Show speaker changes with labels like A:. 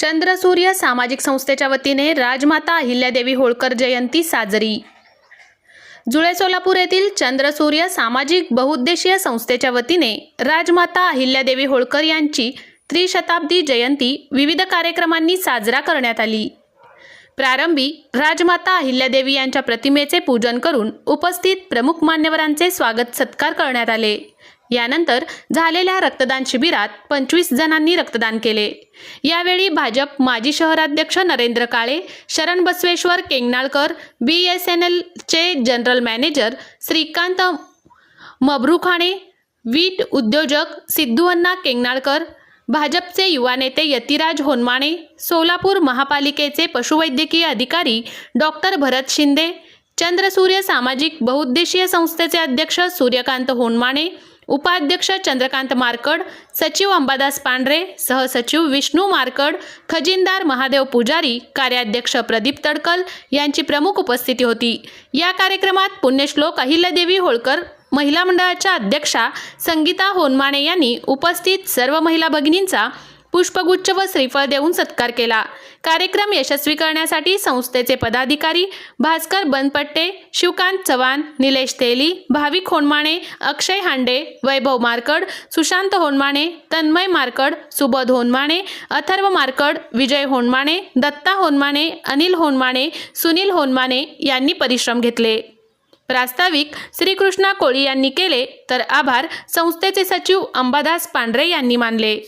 A: चंद्रसूर्य सामाजिक संस्थेच्या वतीने राजमाता अहिल्यादेवी होळकर जयंती साजरी. जुळे सोलापूर येथील चंद्रसूर्य सामाजिक बहुउद्देशीय संस्थेच्या वतीने राजमाता अहिल्यादेवी होळकर यांची त्रिशताब्दी जयंती विविध कार्यक्रमांनी साजरा करण्यात आली. प्रारंभी राजमाता अहिल्यादेवी यांच्या प्रतिमेचे पूजन करून उपस्थित प्रमुख मान्यवरांचे स्वागत सत्कार करण्यात आले. यानंतर झालेल्या रक्तदान शिबिरात पंचवीस जणांनी रक्तदान केले. यावेळी भाजप माजी शहराध्यक्ष Narendra Kale Sharan Basaveshwar Kengnalkar B S N एलचे जनरल मॅनेजर श्रीकांत मब्रुखाणे वीट उद्योजक सिद्धूअण्णा केंगनाळकर भाजपचे युवा नेते यतिराज होनमाणे सोलापूर महापालिकेचे पशुवैद्यकीय अधिकारी डॉक्टर भरत शिंदे चंद्रसूर्य सामाजिक बहुउद्देशीय संस्थेचे अध्यक्ष सूर्यकांत होनमाणे उपाध्यक्ष चंद्रकांत मारकड सचिव अंबादास पांढरे सहसचिव विष्णू मारकड खजिनदार महादेव पुजारी कार्याध्यक्ष प्रदीप तडकल यांची प्रमुख उपस्थिती होती. या कार्यक्रमात पुण्यश्लोक अहिल्यादेवी होळकर महिला मंडळाच्या अध्यक्षा संगीता होनमाणे यांनी उपस्थित सर्व महिला भगिनींचा पुष्पगुच्छ व श्रीफळ देऊन सत्कार केला. कार्यक्रम यशस्वी करण्यासाठी संस्थेचे पदाधिकारी भास्कर बनपट्टे शिवकांत चव्हाण निलेश तेली भाविक होनमाणे अक्षय हांडे वैभव मारकड सुशांत होनमाणे तन्मय मारकड सुबोध होनमाणे अथर्व मारकड विजय होनमाणे दत्ता होनमाणे अनिल होनमाणे सुनील होनमाणे यांनी परिश्रम घेतले. प्रास्ताविक श्रीकृष्णा कोळी यांनी केले तर आभार संस्थेचे सचिव अंबादास पांढरे यांनी मानले.